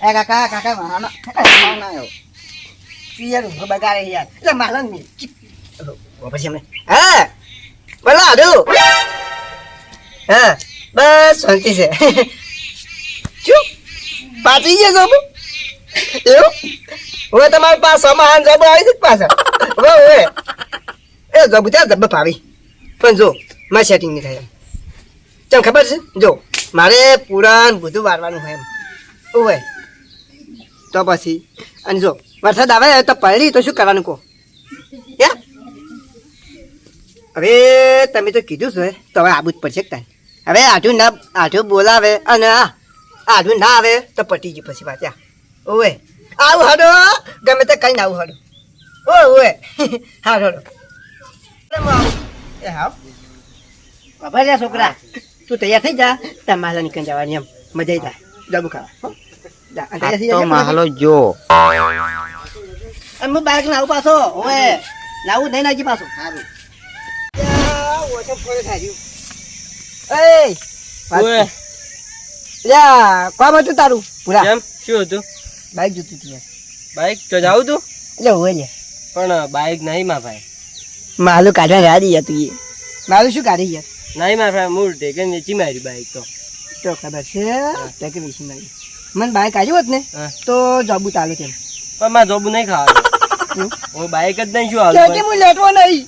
એ કાકા કાકા માનો ના આવ્યો પિયર ઊંઘો બગાડે યાર એટલે ને પછી અમે હા બોલો આડુ હા બસ શાંતિ છે શું પાછી ગયા છો એવું હવે તમારી પાસે સમાન જબ આવી છે પાછા હવે એ જબ ત્યાં જબ ભાવી પણ જો મારે સેટિંગ નહીં થાય ખબર છે જો મારે પુરાણ બધું વારવાનું હોય એમ ઓવે તો પછી. અને જો, વરસાદ આવે તો પડી તો શું કરવાનું કહો? હવે તમે તો કીધું છે, તો હવે આબુ જ પડશે તાન હવે આઠું ના આઠું બોલાવે અને આ આઠું ના આવે તો પટી ગયું પછી પાછા ઓવે. આવું હાડો, ગમે તે કઈ આવું હાડો. ઓ, ઓવે. હા હાડો. એ હા બાબા છોકરા, તું તૈયાર થઈ જા. તમારા નીકળી જવાની એમ. મજા આવી જાય. ડબુ ખાવા. હો? જા, અને તૈયાર થઈ તો માહલો જો. અને હું લાવું પાછો. ઓવે લાવું નહીં નાખી પાછો. સારું ઓછો ફોડો થાય એ લ્યા કોમ હતું તારું? પૂરા કેમ? શું હતું? બાઈક જોતું તું બાઈક તો જાવ તું? એટલે હોય લે પણ બાઈક નહીં માં ભાઈ. માલું કાઢવા રાડી યાર તું એ. માલું શું કાઢી યાર? નહીં માં ભાઈ મૂળ ટેકે નીચી મારી બાઈક તો. તો ખબર છે તે કે મારી. મને બાઈક આવ્યું હોત ને. તો જોબુ ચાલુ તેમ. પણ મારે જોબુ નહીં ખાવાનું હું બાઈક જ નહીં છું હાલ કે હું લેટવો નહીં.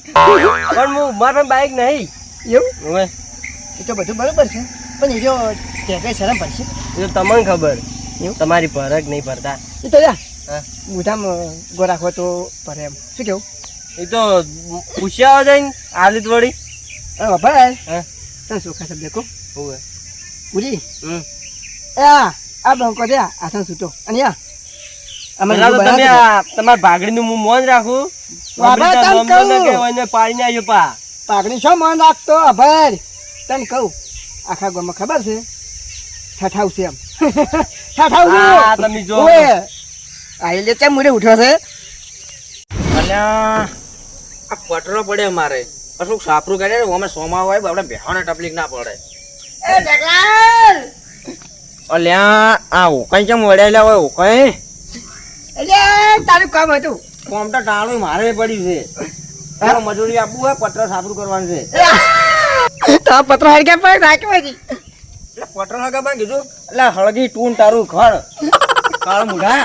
પણ હું મારા બાઈક નહીં. એવું? હવે? એ તો બધું બરોબર છે. પણ એ જો ટેકે શરમ પડશે. એ તો તમને ખબર. એવું? તમારી ફરક નહીં પડતા. એ તો જા બુધામ બુધામાં ગો રાખવો તો ભરે એમ. શું કેવું? એ તો પૂછ્યા જઈને આદિત વળી. ભાઈ હા. તને સુખા શબ્દ દેખો? પૂરી? હમ. એ આ. આ બંકો છે આસન છૂટો અને આ અમારે તમારા ભાગડીનું હું મોન રાખું. પાડીને આવ્યો પા. પાઘડી શું મન રાખતો? અભર તને કહું. આખા ગામમાં ખબર છે? ઠઠાવ એમ. ઠઠાવ તમે જો. ઓય આ એટલે ચમ મુડે ઉઠ્યો છે? આ પટરો પડે મારે કશું સાપરું કરે અમે સોમા હોય આપણે બેહવાને તકલીફ ના પડે. એ ઢગલાલ અલ્યા આ ઓકાઈ કેમ વળેલા હોય ઓકાઈ એટલે તારું કામ હતું. કોમ તો ટાળું મારે પડ્યું છે. તારો મજૂરી આપવું હોય પત્ર સાબરું કરવાનું છે. તો પત્ર હાર કે પર રાખ્યો હતી એટલે પત્ર લગા પણ કીધું? એટલે હળગી ટૂન તારું ઘર. કાળ મુઢા.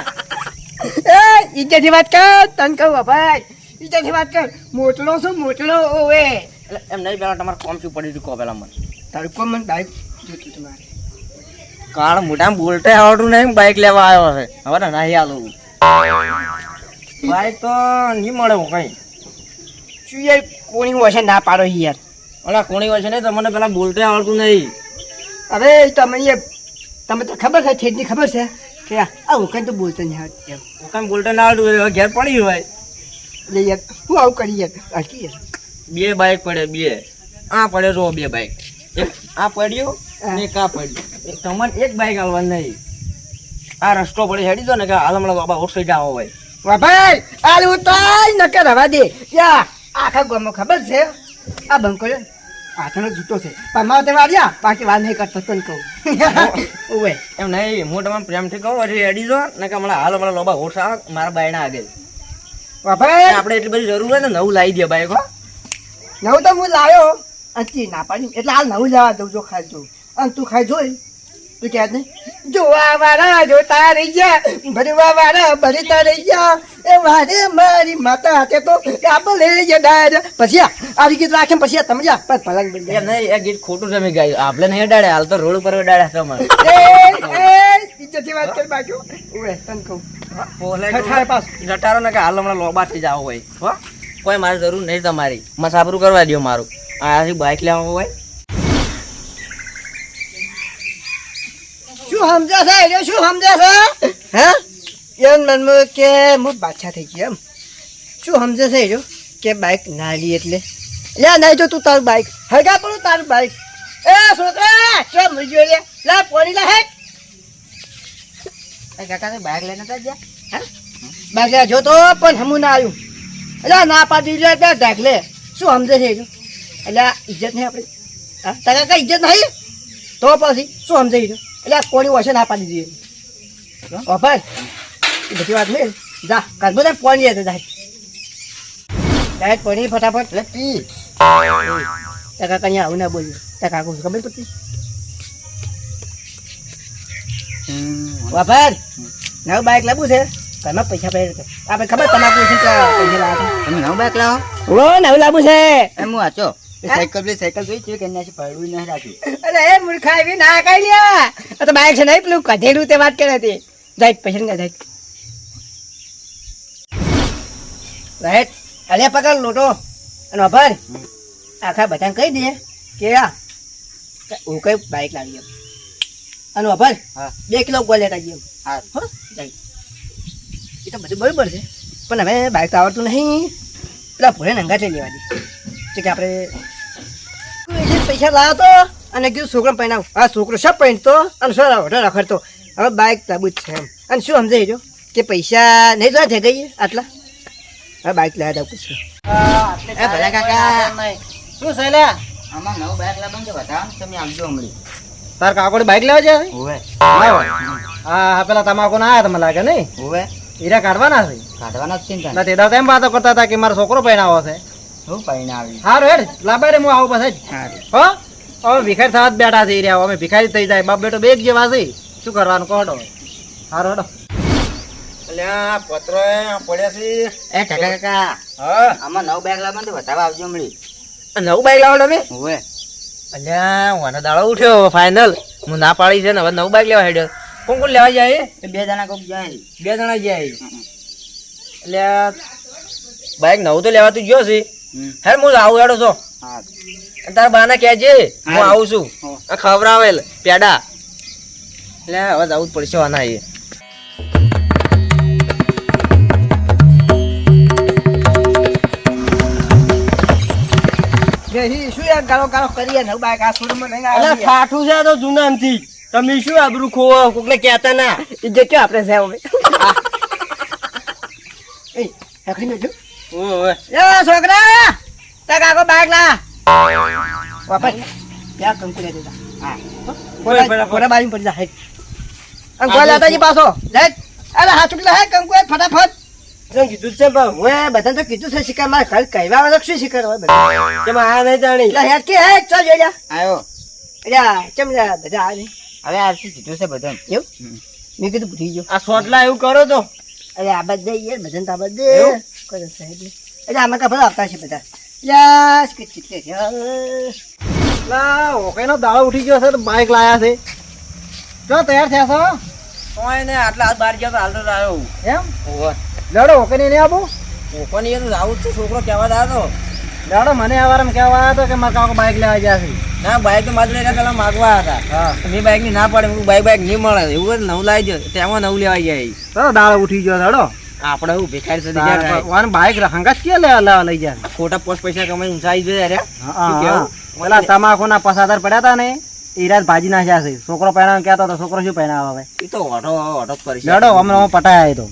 એ ઇજ્જતની વાત કર તને કહું ભાઈ. ઇજ્જતની વાત કર. મોટલો શું મોટલો ઓવે એટલે એમ નહીં પેલા તમારે કોમ શું પડ્યું હતું કહો પેલા મને. તારું કોમ મને બાઈક જોતું તમારે કાળ મુઢા બોલતે આવડતું નહીં બાઈક લેવા આવ્યો છે. હવે ને નહીં આલું બાઈક તો નહીં મળે કઈ. શું યાર કોની છે ના પાડો યાર. ઓલા કોણી હોય છે ને તમને પેલા બોલતે આવડતું નહીં. અરે તમે એ તમે તો ખબર છે છેટની ખબર છે કે આ હું તો બોલતો નહીં આવડતું એમ ઓકાઈ બોલતે ના આવડતું હોય, ઘેર પડી હોય. એટલે યાર હું આવું કરી યાર? યાર બે બાઈક પડે બે. આ પડે રો બે બાઈક આ પડ્યું ને કા પડી? તમારે એક બાઈક હાલવા નહીં. આ રસ્તો પડે હેડી દો ને કે હાલ હમણાં બાબા ઓછો જાવ હોય. વાહ ભાઈ આ ઉતાર રવા દે. યા આખા ગામમાં ખબર છે? આ બંકો છે જૂતો છે. પણ મારે તે વાળ્યા બાકી વાર નહીં કરતો તને કહું. ઓવે એમ નહીં હું તમને પ્રેમથી કહું હજી હેડી દો ને કે હમણાં હાલ હમણાં લોબા ઓછ મારા બાયના આગળ વાભાઈ આપણે એટલી બધી જરૂર હોય ને નવું લાવી દે બાઈક હો. નવું તો હું લાવ્યો અંચી ના પાડી. એટલે હાલ નવું જવા દઉં જો જો અને તું ખાઈ જોઈ. તું ક્યાં નહીં. જોવા વાળા જોતા રહી ગયા ભરવા વાળા ભરતા રહી ગયા. એ વારે મારી માતા હાથે તો કાબલે જડાર પછી આ ગીત રાખે પછી આ તમે જા. બસ પલંગ બની ગયા નહીં આ ગીત ખોટું તમે ગાયું. આપણે નહીં અડાડે હાલ તો રોડ ઉપર ડાડે તમારે. એ એ ઇજ્જતથી વાત કર બાકી ઓએ તન કહું. ઠઠાય પાસ. જટારો ને કે હાલ હમણાં લોબા થઈ જાવ હોય. હો? કોઈ મારી જરૂર નહીં તમારી. મસાફરું કરવા દો મારું. આથી બાઇક લેવા હોય? શું સમજે છે એટલે શું સમજે છે હે? એમ મનમાં કે હું બાદશાહ થઈ ગયો એમ. શું સમજે છે એ કે બાઈક ના લી એટલે. લે નહીં જો તું તારું બાઈક હગા પડું તારું બાઈક એ છોકરા ચો મરજો લે. લા પોણી લા હે. કાકા બાઇક લઈને હતા ગયા બાઈક લે જો તો પણ હમું ના આવ્યું એટલે ના પાડી લે એટલે ઢાકલે શું સમજે છે એ એટલે ઇજ્જત નહીં આપણી. હા તારા કઈ ઇજ્જત નહીં? તો પછી શું સમજે એ એટલે કોળી વસે ના પાડી દઈએ. ઓફર બધી વાત મેં જા કાલ બધા પાણી જાય જાય. ડાયરેક્ટ પોણી ફટાફટ. એટલે પી. ટકા કઈ આવું ના બોલ્યું. ટકા કાકુ ખબર પડતી? વાપર નવું બાઇક લાવવું છે. ઘરમાં પૈસા પડે આપણે ખબર તમાકુ છે. તમે નવું બાઈક લાવો? ઓ નવું લાવવું છે. એમ હું વાંચો? સાયકલ બી સાયકલ જોઈ છે કે એના પડવું નહીં રાખ્યું અરે એ મૂર્ખા એવી ના કઈ લ્યા આ તો બાઇક છે નહીં પેલું કઢેલું તે વાત કરે હતી જાય પૈસા ને જાય રાઈટ અલે પકડ લોટો અને અભર આખા બધાને કહી દે કે આ હું કઈ બાઇક લાવી એમ. અને અભર હા. બે કિલો ગોળ લેતા જઈએ હા. હો જાય એ તો બધું બરોબર છે. પણ હવે બાઇક તો આવડતું નહીં. પેલા ભોળે નંગા થઈ લેવા દે કે આપણે પૈસા લાવ્યો તો અને કીધું છોકરો પહેરાવ. આ છોકરો સબ પહેરતો? અને સર હોટલ રખડતો હવે બાઇક લાબુ જ છે એમ. અને શું સમજાઈ જો કે પૈસા નહીં જોવા થઈ ગઈ આટલા? હવે બાઇક લાવ્યા દઉં પૂછ્યું એ ભલા કાકા. શું છે લે આમાં નવું બાઈક લાવવાનું છે બધા તમે આવજો હમણાં. તાર કાકોડી બાઇક લેવા જાય? હોવે. હા પેલા તમાકુ ના આયા તમે લાગે નહીં? હોવે. હીરા કાઢવાના છે? કાઢવાના જ ચિંતા ને તે દાડો એમ વાતો કરતા હતા કે મારો છોકરો પહેરાવો છે. પૈણે આવી? હારું હેડ લાબાઈ રે હું આવું પછી. હો? હવે ભિખારી થવા જ બેઠા થઈ રહ્યા અમે ભિખારી થઈ જાય બાપ બેટો બેગ જ જેવા છે. શું કરવાનું કહો હારો હારો અલ્યા પત્રો પડ્યા છે. એ કાકા કાકા હા. આમાં નવ બાઈક લાવવાનું તો બતાવવા આવજો હમણાં. નવું બાઈક લાવો તમે હોવે. અલ્યા મને દાડો ઉઠ્યો ફાઇનલ હું ના પાડી છે ને હવે નવ બાઈક લેવા હેડ્યો. કોણ કોણ લેવા જાય? એ બે જણા કોક જાય. બે જણા ગયા એટલે બાઈક નવું તો લેવાતું ગયો છે. હમ. હે આવું હેડો છો. તારા બાને કહેજે હું આવું છું. ખવડાવેલ પેડા. એટલે હવે જવું જ પડશે આના એ. ઠાઠું છે તો તમે શું આબરૂ ખોવો? કોકને કેતા ના. ઇજ્જત આપણે છે હવે? એ છોકરા તાર કાકો બાઈક લા વાપર. ત્યાં કંકુ દે દેતા હા. ફોટા બાજુ પડી જાય અને કોઈ લેતા જી પાછો. જાય અરે હાથ ઉઠલા હે કંકુ ફટાફટ. શું કીધું છે ભાવ ઓએ બધા તો કીધું છે શિકાર. મારે ઘર કહેવા વાળો શું શિકાર હોય બધા? કેમ આ નહીં જાણી. એટલે હેડ કે હે ચાલ જોઈ આવ્યો એટલે કેમ બધા આ નહીં? હવે આરસી કીધું છે બધા એવું? મેં કીધું ભૂલી ગયો. આ સોટલા એવું કરો તો. અરે આ બધા યાર બધાને તો આ એવું? કોઈ સાહેબ. નહીં. એટલે આમાં કા ભલા આવતા છે બધા. યાર કે ચીટલે છે. લા ઓકેનો દાળો ઉઠી ગયો છે તો બાઈક લાયા છે. જો તૈયાર થયા છો? કોઈ ને આટલા હાથ બહાર ગયા તો હાલ તો આવ્યો એમ? લડો લેડો ઓકે નહીં આપો? ઓકે નહીં તો આવું જ છે છોકરો કહેવા દા તો. લડો મને આવારમ વારમ કહેવા આવ્યો હતો કે મારે કાકો બાઇક લેવા ગયા છે. ના બાઇક તો માત્ર એના પેલા માગવા હતા. હા. મેં બાઈકની ના પાડે બાઈક બાઇક નહીં મળે. એવું નવું લાવી દો તેમાં નવું લેવા જાય તો દાળ ઉઠી ગયો લેડો આપણે એવું ભિખારી સુધી ગયા વાન બાઈક હંગાસ કે લે લે લઈ જાય ખોટા પોસ્ટ પૈસા કમાઈ ઊંચાઈ જોઈએ અરે હા? પેલા તમાકુના પસાદર પડ્યા હતા ને ઈરાજ ભાજી નાખ્યા છે. છોકરો પહેરાવ કહેતો હતો છોકરો શું પહેરાવ હવે? એ તો ઓટો ઓટો કરી લેડો હમણાં હું પટાયા તો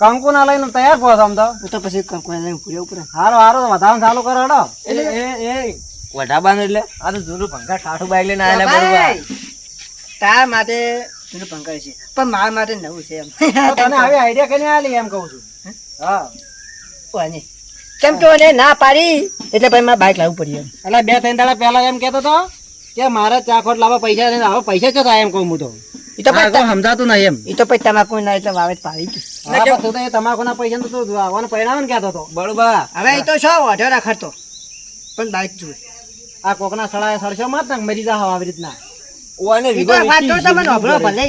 કંકુ ના લઈને તૈયાર પહોંચ આમ તો? તો પછી કંકુ લઈને પૂરે ઉપર. હારો હારો તો વધારવાનું ચાલુ કરો હેડો. એ એ એટલે. આ તો જૂનું ભંગાર ઠાઠું બાઈક લઈને ભાઈ, તાર માટે પેલું પંકજ છે. પણ મારા માટે નવું છે એમ. તને હવે આઈડિયા કઈ આલી એમ કહું છું. હા? કોને? કેમ કે મને ના પાડી? એટલે પછી મારે બાઇક લાવવું પડ્યું એમ. એટલે બે ત્રણ દાડા પહેલા એમ કહેતો હતો કે મારે ચાખોટ લાવવા પૈસા છે હવે પૈસા છે થાય એમ કહું હું તો. ઈ તો પછી સમજાતું નહીં એમ. એ તો પછી તમાકુ ના એટલે વાવે જ પાડી પણ તું તો એ તમાકુના પૈસા તો તું આવવાનું પરિણામ કહેતો હતો બરોબર. હવે એ તો શું વાંધો રખડતો. પણ બાઇક જુએ આ કોકના સળાએ સળશો મત ને મરી જાવ આવી રીતના. ઓને વિગો તો વાત તો તમે નોભળો ભલે.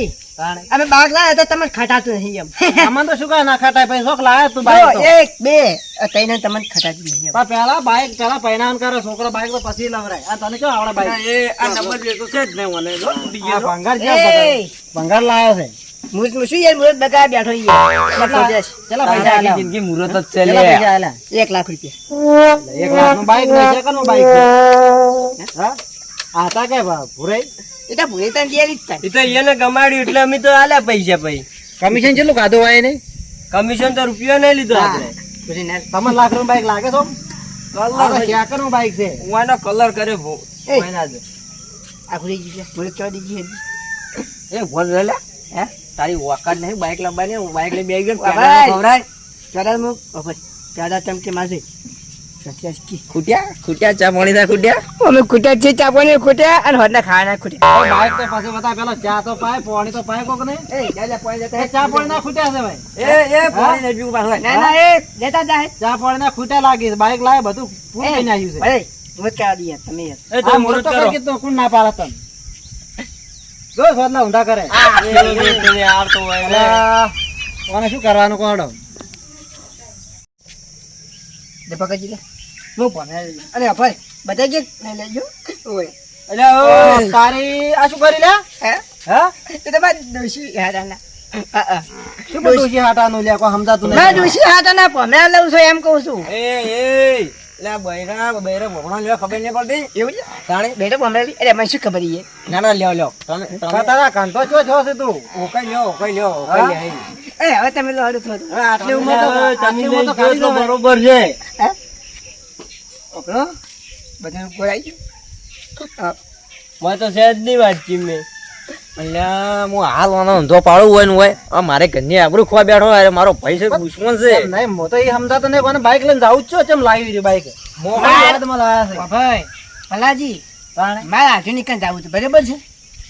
અમે બાઇક લાવ્યા તો તમને ખટાતું નહીં એમ. આમાં તો શું કાંઈ ના ખાટાય પછી શોખ લાયા તું બાઈક એક બે તઈને તમને ખટાતું નહીં પણ પહેલા બાઈક પેલા પરિણામ કરો છોકરો બાઈક તો પછી લવરાય. આ તને કેવું આવડે બાઈક? એ આ નંબર છે જ નહીં મને જો. ભંગાર છે ભંગાર લાયો છે. મુરત શું યાર મુરત બગાડ બેઠો યાર. ચલા પૈસા આખી જિંદગી મુરત જ છે લે. પૈસા લાખ રૂપિયા. એક લાખનું બાઈક સેકન્ડનું બાઈક હા? આ હતા કે ભૂરાઈ? એ તો ભુરાઈ તને દેવી જ થાય. એ તો એને ગમાડ્યું એટલે અમે તો આલ્યા પૈસા ભાઈ કમિશન કેટલું કાધો હોય ને કમિશન તો રૂપિયો નહીં લીધો આપણે. ભૂલી ના તમને લાખનું બાઈક લાગે છો? કલર સેકન્ડનું બાઈક છે. હું આનો કલર કરે ભો રહી ગયું છે. મને કહેવા દીધી એ બોલ લે લે હે? તારી ઓકાત નહીં બાઈક લાવવાની બાઈક લઈ બે ગયો બાબા. ચાડા મુ ચાડા હું માસી. ખૂટ્યા ખૂટ્યા? ચા પાણી થાય ખૂટ્યા? અમે ખૂટ્યા છે ચા પાણી ખૂટ્યા અને હોદના ખાવાના ખૂટ્યા. બાઈક તો પછી બતા પેલો ચા તો પાય પાણી તો પાય કોક નહીં એ દાદા પાણી જતા ચા પાણી ના ખૂટ્યા છે ભાઈ. એ એ પાણી નહીં પીવું પાછું ના ના એ લેતા જાય ચા પાણી ના ખૂટ્યા લાગી બાઈક લાવે બધું પૂરું કરી છે. દી તમે એ તો મુહૂર્ત તો કરો. કઈ કોણ ના પાડે તને? જો સ્વાદના ઊંધા કરે. એ, એ, તને હોય કોને શું કરવાનું કોડો દે લે. હું ભણે. અરે અફર બધા જે લઈ લેજો. ઓય. એટલે તારી આ શું કરી લે? હે? હે? તો મારા ડોશી હાટાના હા હા. શું બધું હાટાનું લે કોઈ સમજાતું નહીં ડોશી હાટાના ભમરા લઉં છું એમ કહું છું. એ એ. લે બૈરા બૈરા ભગવાન લેવા ખબર નહીં પડતી? એવું છે? તાણી. બેટો ભમરા લી અરે મને શું ખબર છે? ના ના લ્યો લ્યો. તમે તમે. તારા કાંટો છો છો છે તું ઓકાઈ લ્યો ઓકાઈ લ્યો. ઓકાઈ લે હવે તમે લો હડું થોડું આટલી ઉંમર તો આટલી ઉંમર તો તમે કાઢી દો બરોબર છે. હે? ઓકળો બધા ઉપર આવી ગયું મને તો સહેજ નહીં વાંચી મેં. અલ્યા હું હાલ આનો ઊંધો પાડું હોય ને હોય આ મારે ઘરની આબરૂ ખોવા બેઠો અરે મારો ભાઈ છે દુશ્મન છે. નહીં મો તો એ સમજાતો નહીં કોને બાઈક લઈને જાઉં જ છો લાવી રહ્યું બાઈક મોબાઈલ યાદમાં લાવ્યા છે. ભાઈ. ભલાજી મારે આજુ નીકળ જવું છે બરાબર છે?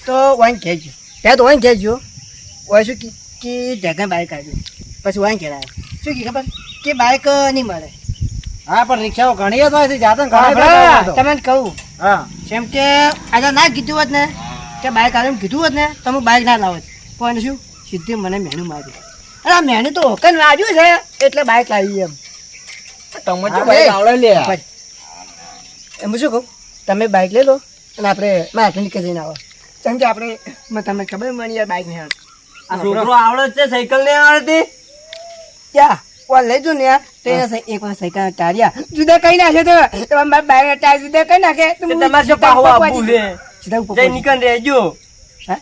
તો વાઈન ખેંચ્યું. ત્યાં તો વાઈન કહેજો ઓય શું કે કે જગન બાઈક આવ્યું. પછી વાઈન ખેડાય. શું કે ખબર? કે બાઈક નહીં મળે. હા પણ રિક્ષાઓ ઘણી જ હોય છે જાતે ઘણા હા, કહું. હા. જેમ કે આજે ના કીધું હોત ને કે બાઈક આવ્યું કીધું હોત ને તમે બાઇક બાઈક ના લાવો પણ શું? સીધી મને મેનુ મારી અરે આ તો હોકન વાગ્યું છે એટલે બાઈક લાવી એમ. આવડે લે. એમ શું કહું? તમે બાઈક લઈ લો અને આપણે મારા નીકળી જઈને આવો. કેમ કે આપણે મને તમને ખબર મળી યાર બાઈક નહીં આવડતું. આ છોકરો આવડે છે સાયકલ નહીં આવડતી ક્યાં લઈ જો ને યાર, તો એક વાર સાયકલ ટાળ્યા જુદા કઈ નાખે તો તો મારા બાઈક ટાયર જુદા કઈ નાખે. તો તે હું તમારે જો સીધા પાહુ ઉપર આપવું પહોંચી છે. જાઉં. સીધા ઉપર જઈ નીકળ રહેજો. હે?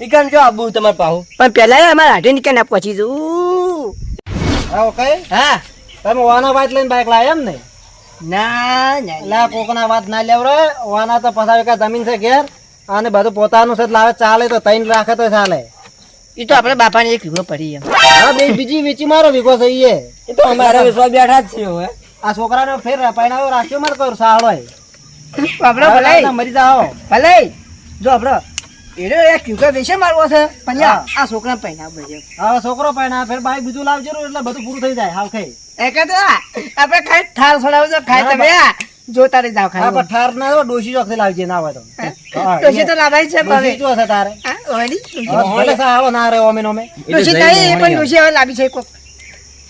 નીકળ જો આબુ તમારે પાહુ. પણ પેલા અમારે હાથે નીકળે ના પહોંચી જવું. હા ઓકે હા. તમે વાના વાત લઈને બાઇક લાયા એમ ને? ના ના કોકના વાત ના લેવરો વાના તો પસાવે કે જમીન છે ઘેર અને બધું પોતાનું છે લાવે ચાલે તો તૈન રાખે તો ચાલે. એ તો આપણે બાપાને એક વીઘો પડી એમ. હા બે બીજી વેચી મારો વીઘો થઈ એ. તો અમારે વિશ્વાસ બેઠા જ છે હવે. આ છોકરાનો ફેર પૈણાવો રાખ્યો માર કર સાળો આપણે ભલાઈ. મરી જાઓ. ભલાઈ. જો આપણે એનો એક ક્યુકર વિશે મારવો છે પંજા આ છોકરા પૈણા બજે હા છોકરો પૈણા ફેર બાઈક બીજું લાવજો એટલે બધું પૂરું થઈ જાય હાવ ખાઈ એક તો આપણે ખાઈ ઠાર છોડાવજો ખાઈ તમે જોતા રહી જાવ ખાઈ ઠાર ના ડોશી ચોકથી લાવજે ના હોય તો. ડોશી તો લાભાઈ છે પણ ડોશી જો તારે. હા, ઓયડી? હવે ભલે સાળો ના રે ઓમે. નોમે ડોશી નહીં પણ ડોશી હવે લાવી છે કોક.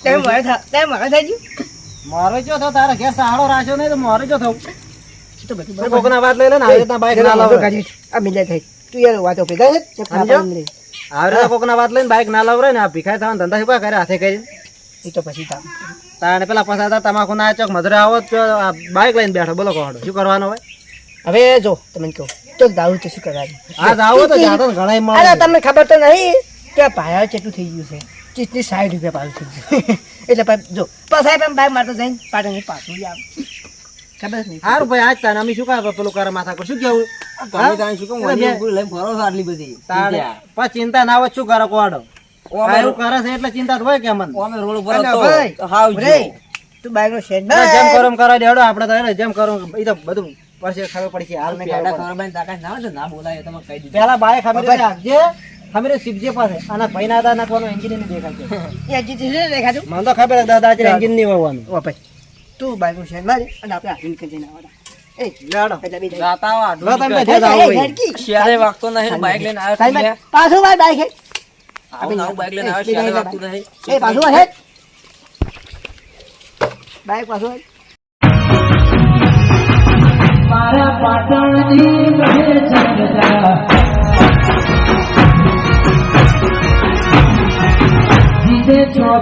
તમે મળે તમે મળે થઈ ગયું? મારો જો થયો તારે ઘેર સાળો રાખ્યો નહીં તો મારે જો થયું તો બધું કોકના વાત લઈ લે ને આવી રીતના બાઈક ના લાવ આ મિલે થઈ. તું યાર વાતો ભેગા છે સમજો? ખાવાનું લે. આવી રીતે કોકના વાત લઈને બાઈક ના લાવરે ને આ ભીખાઈ થવાનો ધંધા શું કરે હાથે કરી એ તો પછી તાર તાણે પેલા પસાર હતા તમાકુ ના ચોક મધુરા આવો તો બાઈક લઈને બેઠો બોલો કોડો શું કરવાનું હવે હવે જો તમે કહું. તો દાવું તો શું કરવાનું? આ દાવો તો જાતો ઘણા મળે અરે તમને ખબર તો નહીં કે ભાયા કેટલું થઈ ગયું છે. ચીચની સાઠ રૂપિયા પાછું થઈ ગયું એટલે ભાઈ જો પાછા પણ ભાઈ મારતો જઈને પાટણ પાછું જ આવે ખબર નહીં. સારું ભાઈ આજ તાને અમે શું કરે પેલું કરે માથા પર શું કેવું. ચિંતા ના હોય શું કરો અમે એવું કરે છે એટલે ચિંતા હોય કે મન રોડ ઉપર તો તું બાઈકનો શેડ જેમ કરો એમ કરવા દેડો આપણે તો જેમ કરો એ તો બધું પડશે ખબર પડશે હાલ ને ખબર પડે. ખબર તાકાત ના હોય તો ના બોલાય તમે કહી દીધું. પહેલા બાઈક ખબર રાખજે ખબર શીખજે પાસે આના ભાઈ ના હતા નાખવાનું એન્જિન ને દેખાય છે. એ હજી થી શું દેખાતું? મને તો ખબર છે દાદા એન્જિન નહીં હોવાનું ઓ ભાઈ તું બાઈકનો શેડ મારી અને આપણે હાથીને નીકળી જઈને આવવાના. એ લેડો. હો આટલું લો તમે નીકળ. જે જાઓ. એ, હોય. હેડકી. શિયાળે વાગતો નહીં બાઇક લઈને આવ્યો સાહેબ, પાછું માર બાઈક હે. આવું ને આવું લઈને આવ્યો બે વાગતું નહીં. એ પાછું હેડ બાઈક પાછું. મારા પાટણની બહે જગતા. જીતે છો